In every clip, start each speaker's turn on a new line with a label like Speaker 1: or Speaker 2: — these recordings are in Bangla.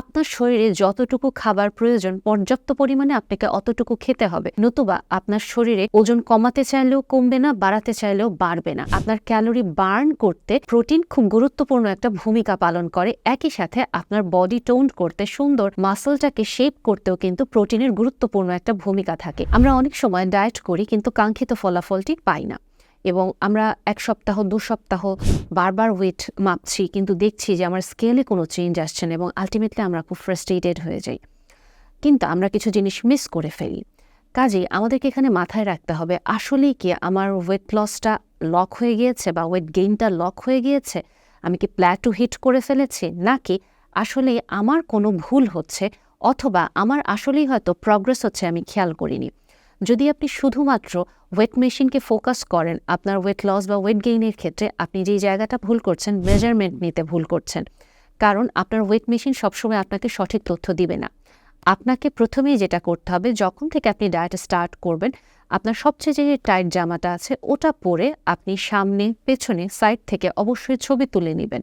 Speaker 1: আপনার শরীরে যতটুকু খাবার প্রয়োজন, পর্যাপ্ত পরিমাণে আপনাকে অতটুকু খেতে হবে। নতুবা আপনার শরীরে ওজন কমাতে চাইলেও কমবে না, বাড়াতে চাইলেও বাড়বে না। আপনার ক্যালোরি বার্ন করতে প্রোটিন খুব গুরুত্বপূর্ণ একটা ভূমিকা পালন করে। একই সাথে আপনার বডি টোন করতে সুন্দর, মাসলটাকে শেপ করতেও কিন্তু প্রোটিনের গুরুত্বপূর্ণ একটা ভূমিকা থাকে। আমরা অনেক সময় ডায়েট করি কিন্তু কাঙ্ক্ষিত ফলাফলটি পাই না। এবং আমরা এক সপ্তাহ, দু সপ্তাহ বারবার ওয়েট মাপছি, কিন্তু দেখছি যে আমার স্কেলে কোনো চেঞ্জ আসছে না এবং আলটিমেটলি আমরা খুব ফ্রাস্ট্রেটেড হয়ে যাই। কিন্তু আমরা কিছু জিনিস মিস করে ফেলি। কাজেই আমাদেরকে এখানে মাথায় রাখতে হবে, আসলেই কি আমার ওয়েট লসটা লক হয়ে গিয়েছে বা ওয়েট গেইনটা লক হয়ে গিয়েছে? আমি কি প্ল্যাটু হিট করে ফেলেছি? নাকি আসলে আমার কোনো ভুল হচ্ছে? অথবা আমার আসলেই হয়তো প্রগ্রেস হচ্ছে আমি খেয়াল করিনি। যদি আপনি শুধুমাত্র ওয়েট মেশিনকে ফোকাস করেন, আপনার ওয়েট লস বা ওয়েট গেইনের ক্ষেত্রে আপনি যেই জায়গাটা ভুল করছেন মেজারমেন্ট নিতে ভুল করছেন। কারণ আপনার ওয়েট মেশিন সবসময় আপনাকে সঠিক তথ্য দিবে না। আপনাকে প্রথমেই যেটা করতে হবে, যখন থেকে আপনি ডায়েট স্টার্ট করবেন, আপনার সবচেয়ে যে টাইট জামাটা আছে, ওটা পরে আপনি সামনে, পেছনে সাইড থেকে অবশ্যই ছবি তুলে নেবেন।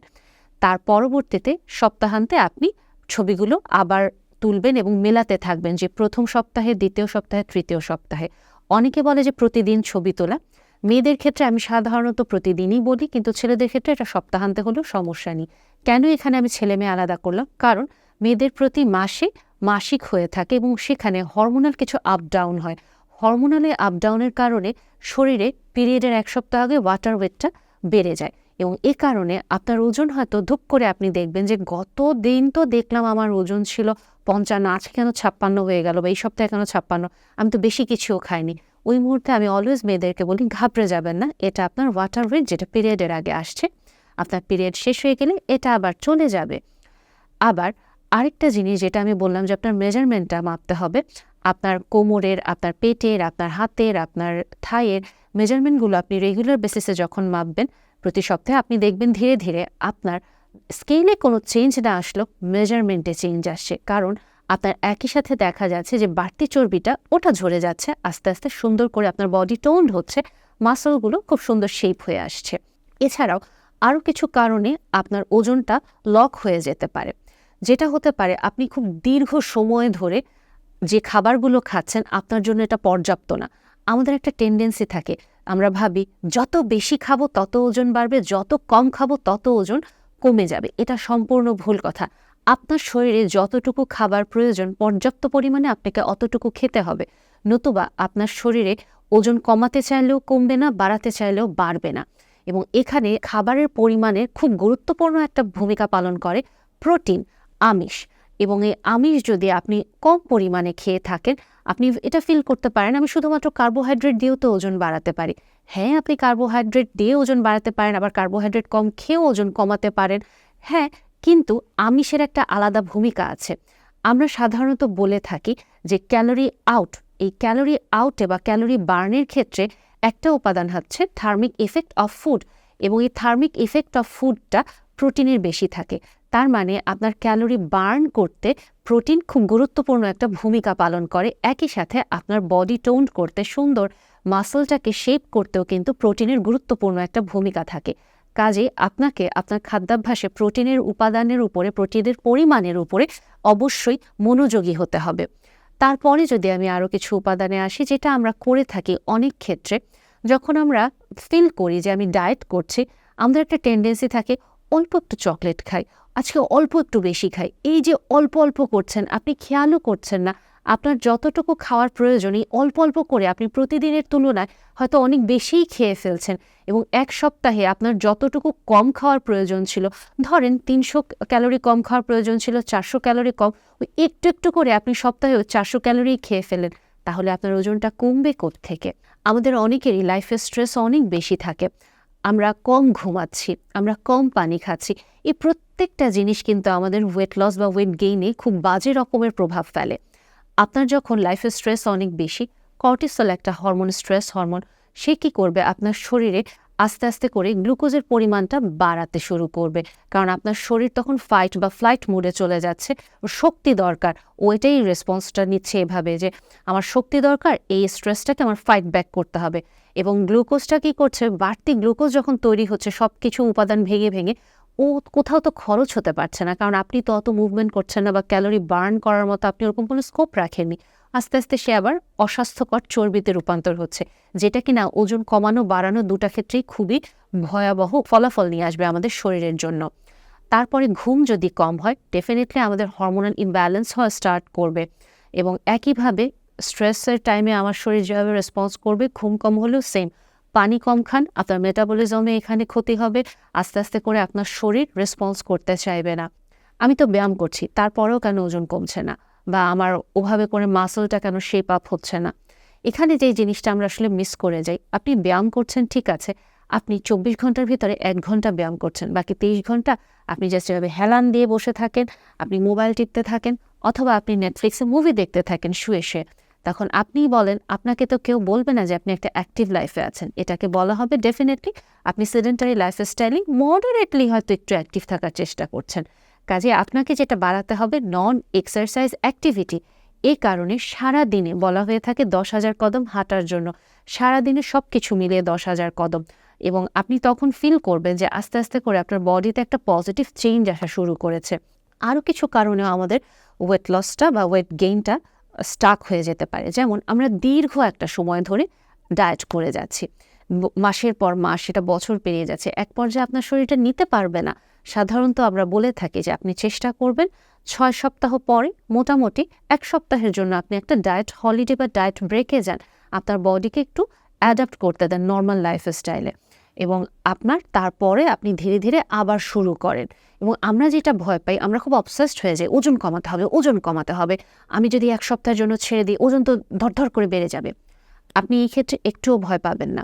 Speaker 1: তার পরবর্তীতে সপ্তাহান্তে আপনি ছবিগুলো আবার তুলবেন এবং মেলাতে থাকবেন যে প্রথম সপ্তাহে, দ্বিতীয় সপ্তাহে, তৃতীয় সপ্তাহে। অনেকে বলে যে প্রতিদিন ছবি তোলা। মেয়েদের ক্ষেত্রে আমি সাধারণত প্রতিদিনই বলি, কিন্তু ছেলেদের ক্ষেত্রে এটা সপ্তাহান্তে হলেও সমস্যা নেই। কেন এখানে আমি ছেলে মেয়ে আলাদা করলাম? কারণ মেয়েদের প্রতি মাসে মাসিক হয়ে থাকে এবং সেখানে হরমোনাল কিছু আপ ডাউন হয়। হরমোনালে আপ ডাউনের কারণে শরীরে পিরিয়ডের এক সপ্তাহ আগে ওয়াটার ওয়েটটা বেড়ে যায় এবং এ কারণে আপনার ওজন হয়তো ধূপ করে আপনি দেখবেন যে গত দিন তো দেখলাম আমার ওজন ছিল পঞ্চান্ন, আজকে কেন ছাপ্পান্ন হয়ে গেল বা এই সপ্তাহে কেন ছাপ্পান্ন? আমি তো বেশি কিছুও খাইনি। ওই মুহূর্তে আমি অলওয়েজ মেয়েদেরকে বলি, ঘাবড়ে যাবেন না, এটা আপনার ওয়াটার ওয়েট যেটা পিরিয়ডের আগে আসছে। আপনার পিরিয়ড শেষ হয়ে গেলে এটা আবার চলে যাবে। আবার আরেকটা জিনিস যেটা আমি বললাম যে আপনার মেজারমেন্টটা মাপতে হবে। আপনার কোমরের, আপনার পেটের, আপনার হাতের, আপনার থাইয়ের মেজারমেন্টগুলো আপনি রেগুলার বেসিসে যখন মাপবেন, প্রতি সপ্তাহে আপনি দেখবেন ধীরে ধীরে আপনার স্কেলে কোনো চেঞ্জ না আসলেও মেজারমেন্টে চেঞ্জ আসছে কারণ আপনার একই সাথে দেখা যাচ্ছে যে বাড়তি চর্বিটা ওটা ঝরে যাচ্ছে, আস্তে আস্তে সুন্দর করে আপনার বডি টোন্ড হচ্ছে, মাসলগুলো খুব সুন্দর শেপ হয়ে আসছে। এছাড়াও আরও কিছু কারণে আপনার ওজনটা লক হয়ে যেতে পারে, যেটা হতে পারে আপনি খুব দীর্ঘ সময় ধরে যে খাবারগুলো খাচ্ছেন আপনার জন্য এটা পর্যাপ্ত না। আমাদের একটা টেন্ডেন্সি থাকে, আমরা ভাবি যত বেশি খাব তত ওজন বাড়বে, যত কম খাব তত ওজন কমে যাবে। এটা সম্পূর্ণ ভুল কথা। আপনার শরীরে যতটুকু খাবার প্রয়োজন, পর্যাপ্ত পরিমাণে আপনাকে অতটুকু খেতে হবে। নতুবা আপনার শরীরে ওজন কমাতে চাইলেও কমবে না, বাড়াতে চাইলেও বাড়বে না। এবং এখানে খাবারের পরিমাণে খুব গুরুত্বপূর্ণ একটা ভূমিকা পালন করে প্রোটিন, আমিষ। এবং এই আমিষ যদি আপনি কম পরিমাণে খেয়ে থাকেন, আপনি এটা ফিল করতে পারেন, আমি শুধুমাত্র কার্বোহাইড্রেট দিয়েও তো ওজন বাড়াতে পারি। হ্যাঁ আপনি কার্বোহাইড্রেট দিয়ে ওজন বাড়াতে পারেন, আবার কার্বোহাইড্রেট কম খেয়েও ওজন কমাতে পারেন। হ্যাঁ কিন্তু আমিষের একটা আলাদা ভূমিকা আছে। আমরা সাধারণত বলে থাকি যে ক্যালোরি আউট এই ক্যালোরি আউটে বা ক্যালোরি বার্নের ক্ষেত্রে একটা উপাদান হচ্ছে থার্মিক এফেক্ট অফ ফুড এবং এই থার্মিক এফেক্ট অফ ফুডটা প্রোটিনের বেশি থাকে। তার মানে আপনার ক্যালোরি বার্ন করতে প্রোটিন খুব গুরুত্বপূর্ণ একটা ভূমিকা পালন করে। একই সাথে আপনার বডি টোন করতে সুন্দর মাসলটাকে শেপ করতেও কিন্তু প্রোটিনের গুরুত্বপূর্ণ একটা ভূমিকা থাকে। কাজে আপনাকে আপনার খাদ্যাভ্যাসে প্রোটিনের উপাদানের উপরে, প্রোটিনের পরিমাণের উপরে অবশ্যই মনোযোগী হতে হবে। তারপরে যদি আমি আরও কিছু উপাদানে আসি, যেটা আমরা করে থাকি অনেক ক্ষেত্রে, যখন আমরা ফিল করি যে আমি ডায়েট করছি, আমাদের একটা টেন্ডেন্সি থাকে অল্প একটু চকলেট খাই, আজকে অল্প একটু বেশি খাই। এই যে অল্প অল্প করছেন, আপনি খেয়ালও করছেন না আপনার যতটুকু খাওয়ার প্রয়োজনই অল্প অল্প করে আপনি প্রতিদিনের তুলনায় হয়তো অনেক বেশিই খেয়ে ফেলছেন এবং এক সপ্তাহে আপনার যতটুকু কম খাওয়ার প্রয়োজন ছিল, ধরেন তিনশো ক্যালোরি কম খাওয়ার প্রয়োজন ছিল, চারশো ক্যালোরি কম, ওই একটু একটু করে আপনি সপ্তাহেও চারশো ক্যালোরি খেয়ে ফেলেন তাহলে আপনার ওজনটা কমবে থেকে আমাদের অনেকেরই লাইফে স্ট্রেস অনেক বেশি থাকে। আমরা কম ঘুমাচ্ছি, আমরা কম পানি খাচ্ছি, এই প্রত্যেকটা জিনিস কিন্তু আমাদের ওয়েট লস বা ওয়েট গেইনে খুব বাজে রকমের প্রভাব ফেলে। আপনার যখন লাইফে স্ট্রেস অনেক বেশি কর্টিসল একটা হরমোন স্ট্রেস হরমোন সে কী করবে? আপনার শরীরে আস্তে আস্তে করে গ্লুকোজের পরিমাণটা বাড়াতে শুরু করবে। কারণ আপনার শরীর তখন ফাইট বা ফ্লাইট মুডে চলে যাচ্ছে। শক্তি দরকার। ওইটাই রেসপন্সটা নিচ্ছে এভাবে যে, আমার শক্তি দরকার, এই স্ট্রেসটাকে আমার ফাইট ব্যাক করতে হবে। এবং গ্লুকোজটা কী করছে? বাড়তি গ্লুকোজ যখন তৈরি হচ্ছে সব কিছু উপাদান ভেঙে ভেঙে ও কোথাও তো খরচ হতে পারছে না, কারণ আপনি তো অত মুভমেন্ট করছেন না বা ক্যালোরি বার্ন করার মতো আপনি ওরকম কোনো স্কোপ রাখেননি। আস্তে আস্তে সে আবার অস্বাস্থ্যকর চর্বিতে রূপান্তর হচ্ছে, যেটা কিনা ওজন কমানো, বাড়ানো দুটা ক্ষেত্রেই খুবই ভয়াবহ ফলাফল নিয়ে আসবে আমাদের শরীরের জন্য। তারপরে ঘুম যদি কম হয় ডেফিনেটলি আমাদের হরমোনাল ইমব্যালেন্স হওয়া স্টার্ট করবে এবং একইভাবে স্ট্রেসের টাইমে আমার শরীর যেভাবে রেসপন্স করবে, ঘুম কম হলেও সেম পানি কম খান, আপনার মেটাবলিজমে এখানে ক্ষতি হবে, আস্তে আস্তে করে আপনার শরীর রেসপন্স করতে চাইবে না। আমি তো ব্যায়াম করছি, তারপরেও কেন ওজন কমছে না? বা আমার ওভাবে করে মাসলটা কেন শেপ আপ হচ্ছে না? এখানে যে জিনিসটা আমরা আসলে মিস করে যাই, আপনি ব্যায়াম করছেন, ঠিক আছে, আপনি চব্বিশ ঘণ্টার ভিতরে এক ঘণ্টা ব্যায়াম করছেন, বাকি তেইশ ঘণ্টা আপনি জাস্ট এভাবে হেলান দিয়ে বসে থাকেন, আপনি মোবাইল টিপতে থাকেন, অথবা আপনি নেটফ্লিক্সে মুভি দেখতে থাকেন শুয়ে শুয়ে। তখন আপনিই বলেন, আপনাকে তো কেউ বলবে না যে আপনি একটা অ্যাক্টিভ লাইফে আছেন। এটাকে বলা হবে ডেফিনেটলি আপনি সেডেন্টারি লাইফ স্টাইলিং মডারেটলি হয়তো একটু অ্যাক্টিভ থাকার চেষ্টা করছেন। কাজে আপনাকে যেটা বাড়াতে হবে নন এক্সারসাইজ অ্যাক্টিভিটি এই কারণে সারা দিনে বলা হয়ে থাকে দশ হাজার কদম হাঁটার জন্য। সারা দিনে সব কিছু মিলিয়ে দশ হাজার কদম। এবং আপনি তখন ফিল করবেন যে আস্তে আস্তে করে আপনার বডিতে একটা পজিটিভ চেঞ্জ আসা শুরু করেছে। আরও কিছু কারণেও আমাদের ওয়েট লসটা বা ওয়েট গেইনটা স্টাক হয়ে যেতে পারে। যেমন আমরা দীর্ঘ একটা সময় ধরে ডায়েট করে যাচ্ছি। মাসের পর মাস সেটা বছর পেরিয়ে যাচ্ছে। এক পর্যায়ে আপনার শরীরটা নিতে পারবে না। সাধারণত আমরা বলে থাকি যে আপনি চেষ্টা করবেন ছয় সপ্তাহ পরে মোটামুটি এক সপ্তাহের জন্য আপনি একটা ডায়েট হলিডে বা ডায়েট ব্রেকে যান। আপনার বডিকে একটু অ্যাডাপ্ট করতে দেন নর্মাল লাইফ স্টাইলে এবং আপনার তারপরে আপনি ধীরে ধীরে আবার শুরু করেন। এবং আমরা যেটা ভয় পাই, আমরা খুব অবসেসড হয়ে যাই, ওজন কমাতে হবে, ওজন কমাতে হবে। আমি যদি এক সপ্তাহের জন্য ছেড়ে দিই, ওজন তো ধরধর করে বেড়ে যাবে। আপনি এই ক্ষেত্রে একটুও ভয় পাবেন না।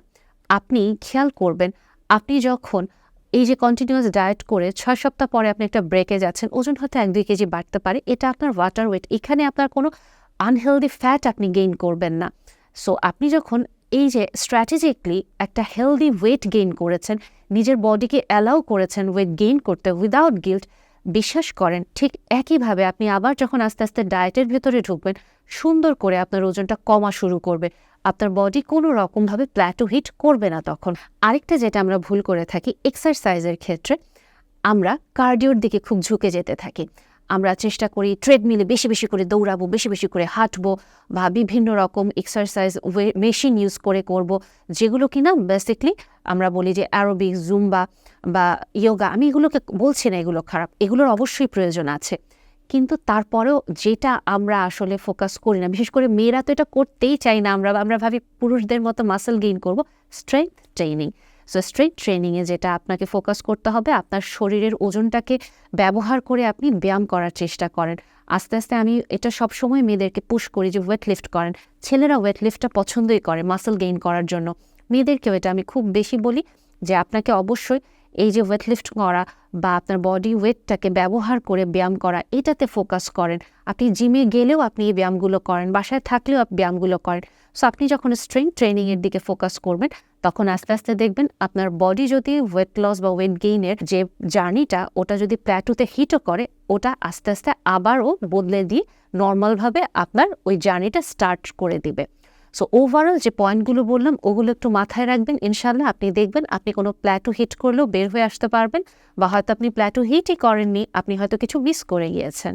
Speaker 1: আপনি খেয়াল করবেন, আপনি যখন এই যে কন্টিনিউয়াস ডায়েট করে ছয় সপ্তাহ পরে আপনি একটা ব্রেকে যাচ্ছেন, ওজন হয়তো এক দুই কেজি বাড়তে পারে, এটা আপনার ওয়াটার ওয়েট এখানে আপনার কোনো আনহেলদি ফ্যাট আপনি গেইন করবেন না। সো আপনি যখন এই যে স্ট্র্যাটেজিকলি একটা হেলদি ওয়েট গেইন করেছেন, নিজের বডিকে অ্যালাউ করেছেন ওয়েট গেইন করতে উইদাউট গিল্ট বিশ্বাস করেন, ঠিক একইভাবে আপনি আবার যখন আস্তে আস্তে ডায়েটের ভেতরে ঢুকবেন, সুন্দর করে আপনার ওজনটা কমা শুরু করবে। আপনার বডি কোনো রকমভাবে প্ল্যাটো হিট করবে না তখন। আরেকটা যেটা আমরা ভুল করে থাকি এক্সারসাইজের ক্ষেত্রে, আমরা কার্ডিওর দিকে খুব ঝুঁকে যেতে থাকি। আমরা চেষ্টা করি ট্রেডমিলে বেশি বেশি করে দৌড়াবো, বেশি বেশি করে হাঁটবো বা বিভিন্ন রকম এক্সারসাইজ মেশিন ইউজ করে করব। যেগুলো কিনা বেসিকলি আমরা বলি যে অ্যারোবিক জুম্বা বা ইয়োগা আমি এগুলোকে বলছি না এগুলো খারাপ, এগুলোর অবশ্যই প্রয়োজন আছে। কিন্তু তারপরেও যেটা আমরা আসলে ফোকাস করি না, বিশেষ করে মেয়েরা তো এটা করতেই চাই না, আমরা আমরা ভাবি পুরুষদের মতো মাসেল গেইন করব স্ট্রেংথ ট্রেনিং সো স্ট্রেংথ ট্রেনিংয়ে যেটা আপনাকে ফোকাস করতে হবে, আপনার শরীরের ওজনটাকে ব্যবহার করে আপনি ব্যায়াম করার চেষ্টা করেন। আস্তে আস্তে আমি এটা সবসময় মেয়েদেরকে পুশ করি যে ওয়েট লিফট করেন। ছেলেরা ওয়েট লিফটটা পছন্দই করে মাসেল গেইন করার জন্য। মেয়েদেরকেও এটা আমি খুব বেশি বলি যে আপনাকে অবশ্যই এই যে ওয়েট লিফট করা বা আপনার বডি ওয়েটটাকে ব্যবহার করে ব্যায়াম করা, এটাতে ফোকাস করেন। আপনি জিমে গেলেও আপনি এই ব্যায়ামগুলো করেন, বাসায় থাকলেও আপনি ব্যায়ামগুলো করেন। সো আপনি যখন স্ট্রেংথ ট্রেনিংয়ের দিকে ফোকাস করবেন তখন আস্তে আস্তে দেখবেন আপনার বডি যদি ওয়েট লস বা ওয়েট গেইনের যে জার্নিটা ওটা যদি প্ল্যাটুতে হিটও করে, ওটা আস্তে আস্তে আবারও বদলে দিয়ে নর্মালভাবে আপনার ওই জার্নিটা স্টার্ট করে দিবে। সো ওভারঅল যে পয়েন্টগুলো বললাম, ওগুলো একটু মাথায় রাখবেন। ইনশাল্লাহ আপনি দেখবেন, আপনি কোনো প্ল্যাটু হিট করলেও বের হয়ে আসতে পারবেন বা হয়তো আপনি প্ল্যাটু হিটই করেননি, আপনি হয়তো কিছু মিস করে গিয়েছেন।